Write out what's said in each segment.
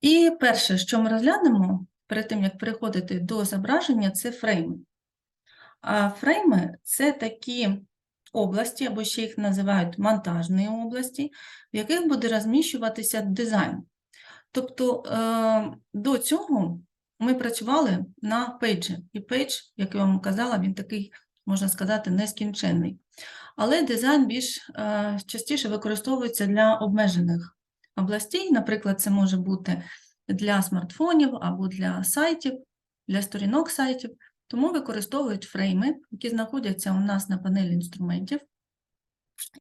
І перше, що ми розглянемо перед тим, як переходити до зображення, це фрейми. А фрейми це такі області, або ще їх називають монтажні області, в яких буде розміщуватися дизайн. Тобто е, до цього ми працювали на пейджі, і пейдж, як я вам казала, він такий, можна сказати, нескінченний. Але дизайн більш е, частіше використовується для обмежених областей. Наприклад, це може бути для смартфонів або для сайтів, для сторінок сайтів. Тому використовують фрейми, які знаходяться у нас на панелі інструментів.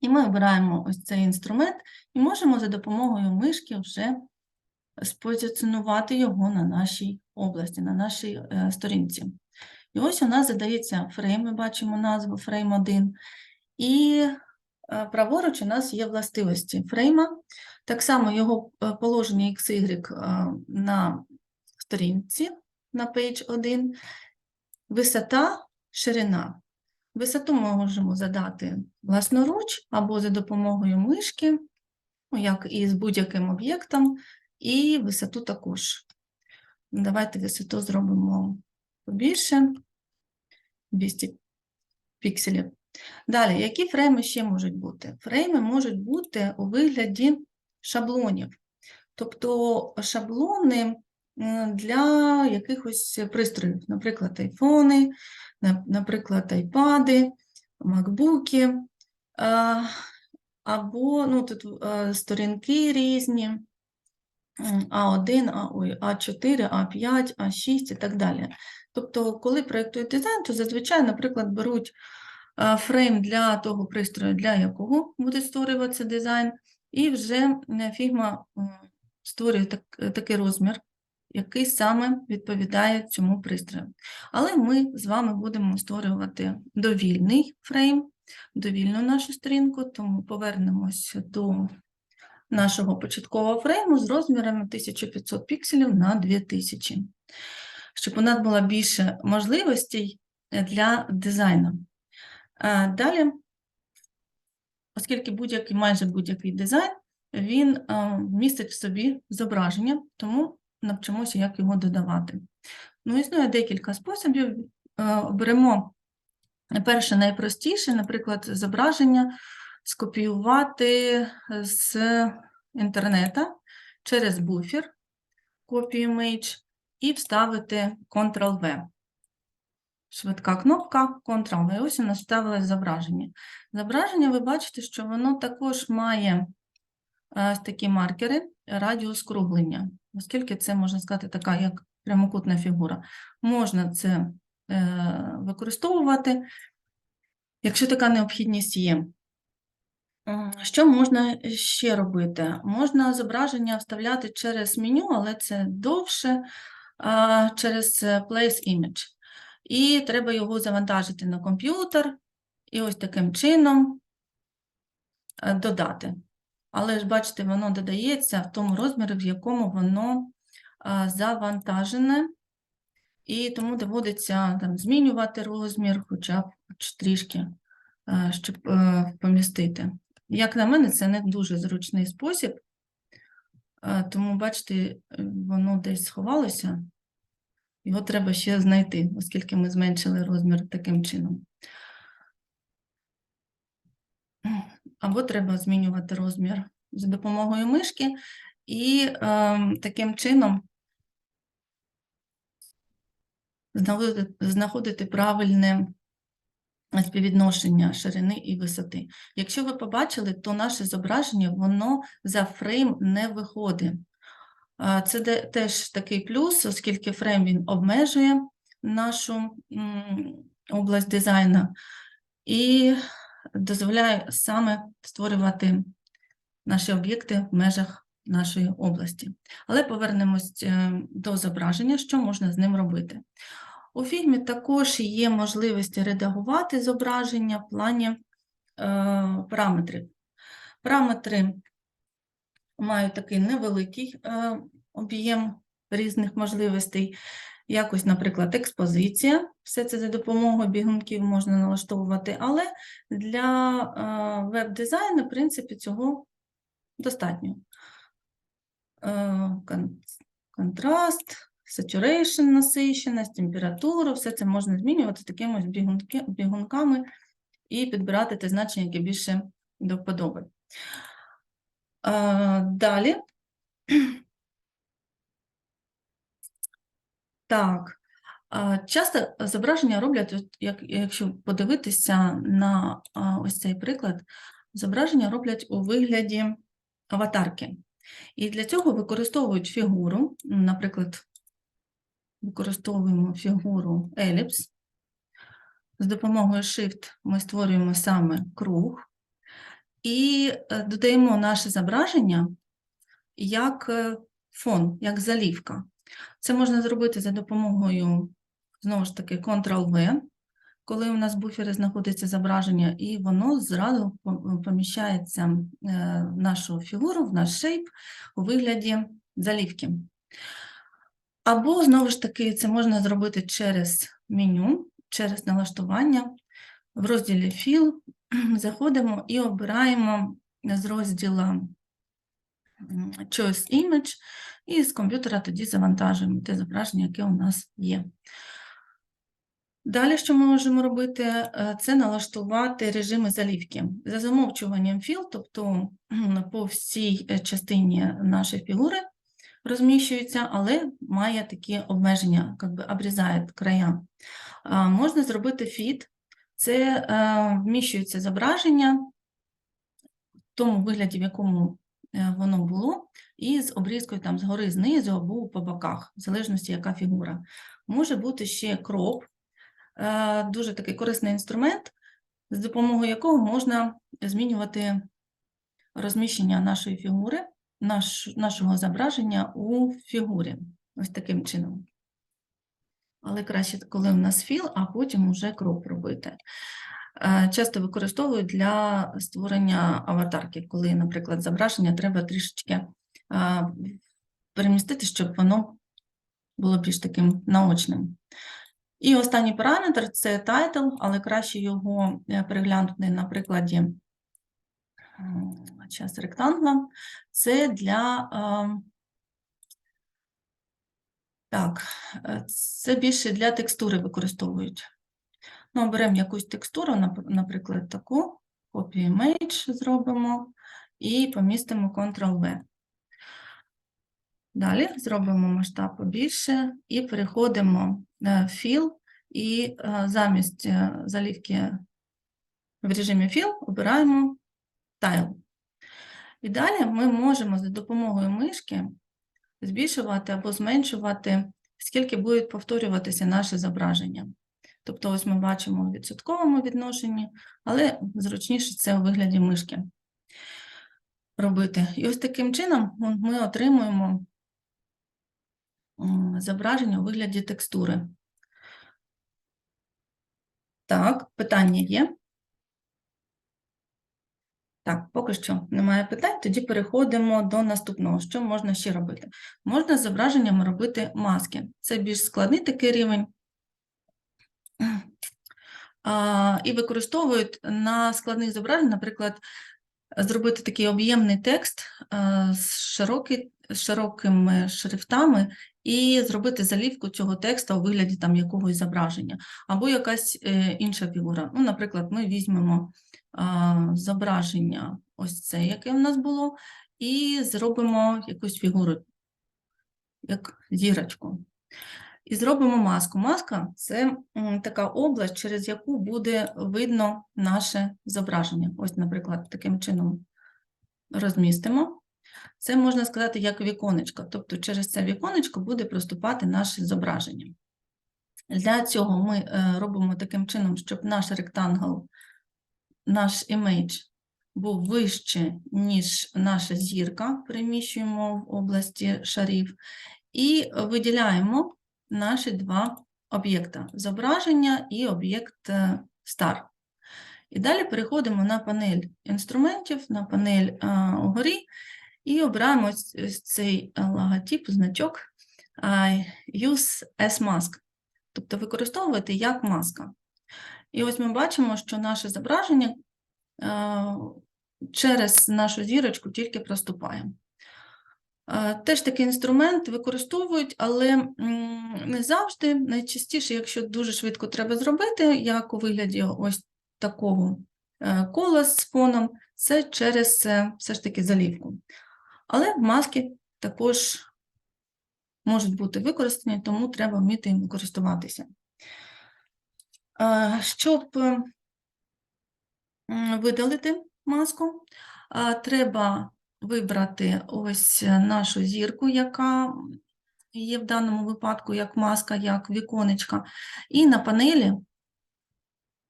І ми обираємо ось цей інструмент і можемо за допомогою мишки вже спозиціонувати його на нашій області, на нашій е, сторінці. І ось у нас задається фрейм, ми бачимо назву фрейм 1. І праворуч у нас є властивості фрейма. Так само його е, положення XY е, на сторінці на page 1, висота, ширина. Висоту ми можемо задати власноруч або за допомогою мишки, ну, як і з будь-яким об'єктом, і висоту також. Давайте висоту зробимо побільше, 200 пікселів. Далі, які фрейми ще можуть бути? Фрейми можуть бути у вигляді шаблонів. Тобто шаблони для якихось пристроїв, наприклад, айфони, наприклад, айпади, макбуки, або ну, тут сторінки різні, А1, А, ой, А4, А5, А6 і так далі. Тобто, коли проєктують дизайн, то зазвичай, наприклад, беруть фрейм для того пристрою, для якого буде створюватися дизайн, і вже е, Figma м, створює так, такий розмір, який саме відповідає цьому пристрою. Але ми з вами будемо створювати довільний фрейм, довільну нашу сторінку, тому повернемось до нашого початкового фрейму з розмірами 1500 пікселів на 2000, щоб у нас було більше можливостей для дизайну. А Далі, оскільки будь-який, майже будь-який дизайн, він містить в собі зображення, тому навчимося, як його додавати. Ну, існує декілька способів. Е, Оберемо перше найпростіше, наприклад, зображення скопіювати з інтернета через буфер, copy image, і вставити Ctrl-V. Швидка кнопка Ctrl-V. І ось у нас вставилось зображення. Зображення, ви бачите, що воно також має е, ось такі маркери радіус круглення, оскільки це, можна сказати, така як прямокутна фігура. Можна це е, використовувати, якщо така необхідність є. Що можна ще робити? Можна зображення вставляти через меню, але це довше, через е, Place Image. І треба його завантажити на комп'ютер і ось таким чином е, додати. Але ж бачите, воно додається в тому розмірі, в якому воно завантажене, і тому доводиться там, змінювати розмір, хоча б трішки, е, щоб е, помістити. Як на мене, це не дуже зручний спосіб, е, тому, бачите, е, воно десь сховалося, його треба ще знайти, оскільки ми зменшили розмір таким чином. Або треба змінювати розмір за допомогою мишки, і ем, таким чином знаходити, знаходити правильне співвідношення ширини і висоти. Якщо ви побачили, то наше зображення воно за фрейм не виходить. Це теж такий плюс, оскільки фрейм він обмежує нашу область дизайну і дозволяє саме створювати наші об'єкти в межах нашої області. Але повернемось е, до зображення, що можна з ним робити. У фільмі також є можливість редагувати зображення в плані е, параметрів. Параметри мають такий невеликий е, об'єм різних можливостей. Якось, наприклад, експозиція. Все це за допомогою бігунків можна налаштовувати, але для е, веб-дизайну, в принципі, цього достатньо. е, контраст, saturation, насиченість, температуру, все це можна змінювати такими бігунками і підбирати те значення, яке більше до вподоби. Е, Далі. Так, часто зображення роблять, як, якщо подивитися на а, ось цей приклад, зображення роблять у вигляді аватарки. І для цього використовують фігуру, наприклад, використовуємо фігуру еліпс. З допомогою Shift ми створюємо саме круг і е, додаємо наше зображення як е, фон, як залівка. Це можна зробити за допомогою, знову ж таки, Ctrl-V, коли у нас в буфері знаходиться зображення, і воно зразу поміщається е, в нашу фігуру, в наш шейп у вигляді залівки. Або, знову ж таки, це можна зробити через меню, через налаштування. В розділі Філ заходимо і обираємо з розділу Choice Image, і з комп'ютера тоді завантажуємо те зображення, яке у нас є. Далі, що ми можемо робити, е, це налаштувати режими залівки. За замовчуванням філ, тобто по всій е, частині нашої фігури розміщується, але має такі обмеження, як би обрізає края. Можна зробити фіт, це е, вміщується зображення в тому вигляді, в якому е, воно було, і з обрізкою там згори, знизу або по боках, в залежності, яка фігура. Може бути ще кроп, е, дуже такий корисний інструмент, з допомогою якого можна змінювати розміщення нашої фігури, наш, нашого зображення у фігурі. Ось таким чином. Але краще, коли у нас філ, а потім уже кроп робити. Е, Часто використовують для створення аватарки, коли, наприклад, зображення треба трішечки перемістити, щоб воно було більш таким наочним. І останній параметр це title, але краще його е, переглянути на прикладі час ректангла. Це для а, так, е, це більше для текстури використовують. Ну, беремо якусь текстуру, наприклад, таку, copy image зробимо і помістимо Ctrl-V. Далі зробимо масштаб побільше і переходимо в Fill, і е, замість е, залівки в режимі Fill обираємо Tile. І далі ми можемо за допомогою мишки збільшувати або зменшувати, скільки буде повторюватися наше зображення. Тобто, ось ми бачимо в відсотковому відношенні, але зручніше це у вигляді мишки робити. І ось таким чином ми отримуємо зображення у вигляді текстури. Так, питання є? Так, поки що немає питань, тоді переходимо до наступного. Що можна ще робити? Можна з зображенням робити маски. Це більш складний такий рівень. А, І використовують на складних зображеннях, наприклад, зробити такий об'ємний текст з, широкий, з широкими шрифтами і зробити залівку цього тексту у вигляді там якогось зображення, або якась е, інша фігура. Ну, наприклад, ми візьмемо зображення ось це, яке в нас було, і зробимо якусь фігуру, як зірочку. І зробимо маску. Маска це така область, через яку буде видно наше зображення. Ось, наприклад, таким чином розмістимо. Це можна сказати як віконечко, тобто через це віконечко буде проступати наше зображення. Для цього ми е, робимо таким чином, щоб наш ректангл, наш імейдж був вище, ніж наша зірка, переміщуємо в області шарів, і виділяємо наші два об'єкта зображення і об'єкт е, star. І далі переходимо на панель інструментів, на панель а, угорі, і обираємо цей а, логотип, значок Use as Mask, тобто використовувати як маска. І ось ми бачимо, що наше зображення через нашу зірочку тільки проступає. Е, Теж такий інструмент використовують, але не завжди. Найчастіше, якщо дуже швидко треба зробити, як у вигляді ось такого е, кола з фоном, це через е, все ж таки залівку. Але маски також можуть бути використані, тому треба вміти їм користуватися. Щоб видалити маску, треба вибрати ось нашу зірку, яка є в даному випадку як маска, як віконечка, і на панелі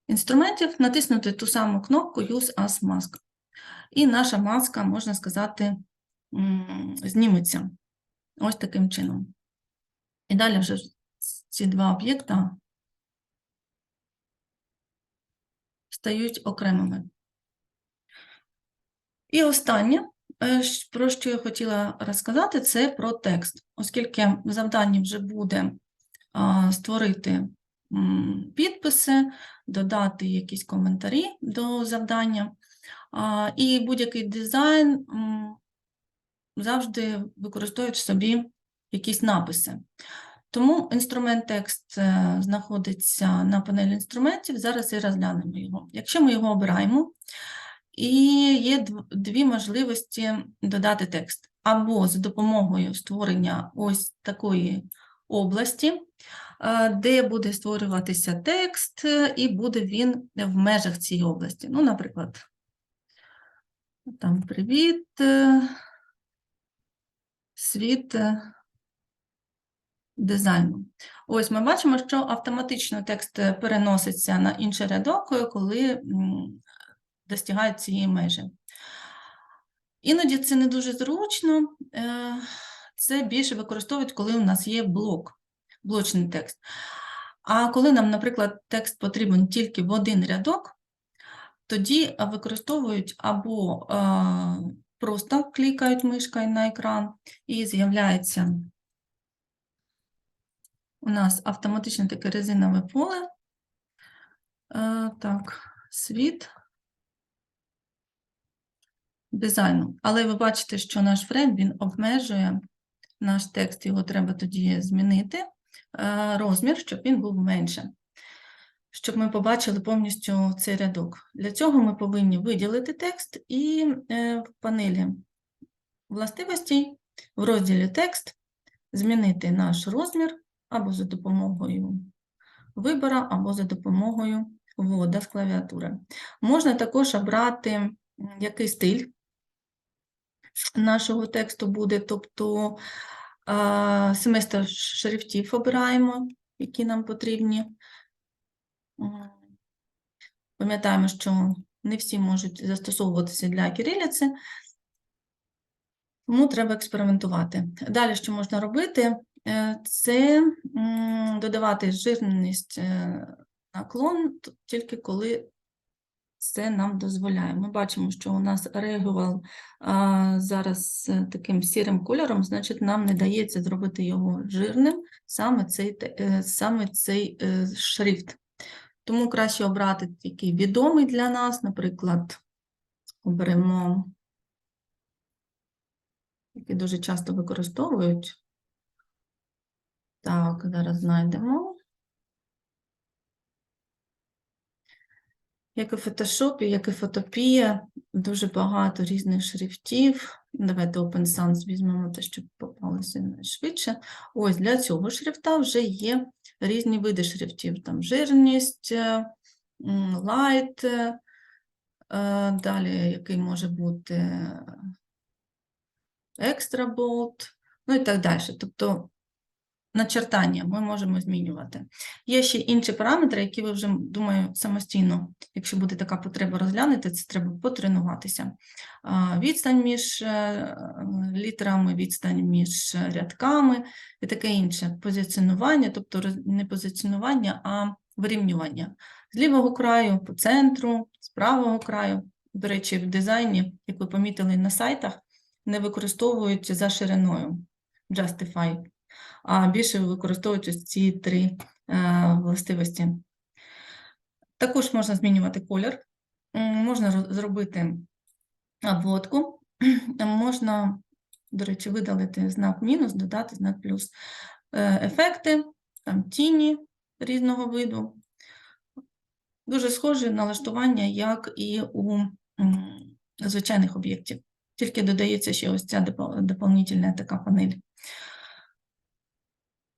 інструментів натиснути ту саму кнопку Use as Mask. І наша маска, можна сказати, зніметься ось таким чином. І далі вже ці два об'єкта стають окремими. І останнє, е, про що я хотіла розказати, це про текст, оскільки в завданні вже буде створити підписи, додати якісь коментарі до завдання. І будь-який дизайн завжди використовують собі якісь написи. Тому інструмент текст е, знаходиться на панелі інструментів. Зараз і розглянемо його. Якщо ми його обираємо, і є дві можливості додати текст. Або за допомогою створення ось такої області, е, де буде створюватися текст, і буде він в межах цієї області. Ну, наприклад, там привіт, е, світ дизайну. Ось ми бачимо, що автоматично текст переноситься на інший рядок, е, коли м, достигають цієї межі. Іноді це не дуже зручно, е, це більше використовують, коли у нас є блок, блочний текст. А коли нам, наприклад, текст потрібен тільки в один рядок, тоді використовують або е, просто клікають мишкою на екран, і з'являється у нас автоматично таке резинове поле. Е, Так, світ дизайну. Але ви бачите, що наш фрейм він обмежує наш текст, його треба тоді змінити е, розмір, щоб він був менше, щоб ми побачили повністю цей рядок. Для цього ми повинні виділити текст і е, в панелі властивостей в розділі текст змінити наш розмір або за допомогою вибора, або за допомогою ввода з клавіатури. Можна також обрати, який стиль нашого тексту буде, тобто семестр шрифтів обираємо, які нам потрібні. Пам'ятаємо, що не всі можуть застосовуватися для кирилиці, тому треба експериментувати. Далі, що можна робити, це додавати жирність е, наклон тільки коли це нам дозволяє. Ми бачимо, що у нас регувал зараз е, таким сірим кольором, значить, нам не дається зробити його жирним саме цей, е, саме цей е, шрифт. Тому краще обрати такий відомий для нас, наприклад, оберемо, який дуже часто використовують. Так, зараз знайдемо. Як і фотошопі, як і фотопія, дуже багато різних шрифтів. Давайте Open Sans візьмемо те, що попалося найшвидше. Ось для цього шрифта вже є різні види шрифтів. Там жирність, е, м, light, е, е, далі який може бути extra bold, ну і так далі. Тобто начертання ми можемо змінювати. Є ще інші параметри, які ви вже, думаю, самостійно, якщо буде така потреба розглянути, це треба потренуватися. Відстань між е, літерами, відстань між рядками і таке інше. Позиціонування, тобто не позиціонування, а вирівнювання. З лівого краю по центру, з правого краю. До речі, в дизайні, як ви помітили на сайтах, не використовують за шириною Justify а більше використовують ось ці три е, властивості. Також можна змінювати колір, можна зробити обводку, можна до речі, видалити знак мінус, додати знак плюс. Е, Ефекти, там тіні різного виду. Дуже схожі налаштування, як і у звичайних об'єктів. Тільки додається ще ось ця допо- доповнительна така панель.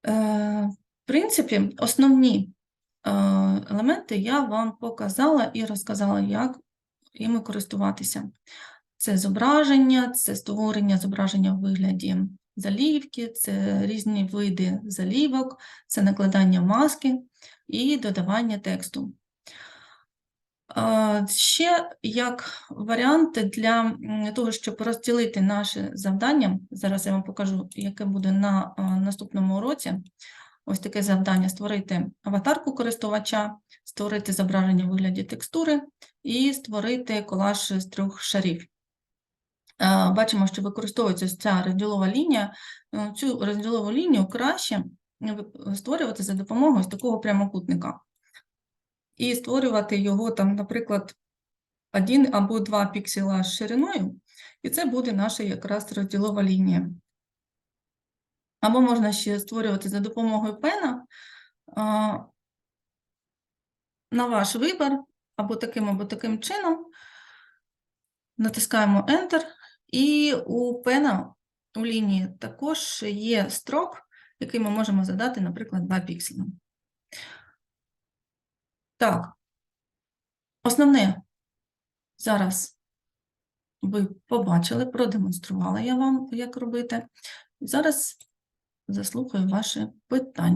Е, В принципі, основні е, елементи я вам показала і розказала, як іми користуватися. Це зображення, це створення зображення в вигляді залівки, це різні види залівок, це накладання маски і додавання тексту. Е, Ще як варіанти для того, щоб розділити наше завдання, зараз я вам покажу, яке буде на е, наступному уроці. Ось таке завдання: створити аватарку користувача, створити зображення в вигляді текстури і створити колаж з трьох шарів. Е, Бачимо, що використовується ця розділова лінія. Цю розділову лінію краще створювати за допомогою ось такого прямокутника. І створювати його там, наприклад, один або два пікселя з шириною, і це буде наша якраз розділова лінія. Або можна ще створювати за допомогою пена а, на ваш вибір, або таким, або таким чином. Натискаємо Enter, і у пена у лінії також є строк, який ми можемо задати, наприклад, 2 пікселі. Так, основне зараз ви побачили, продемонструвала я вам, як робити. Зараз заслухаю ваші питання.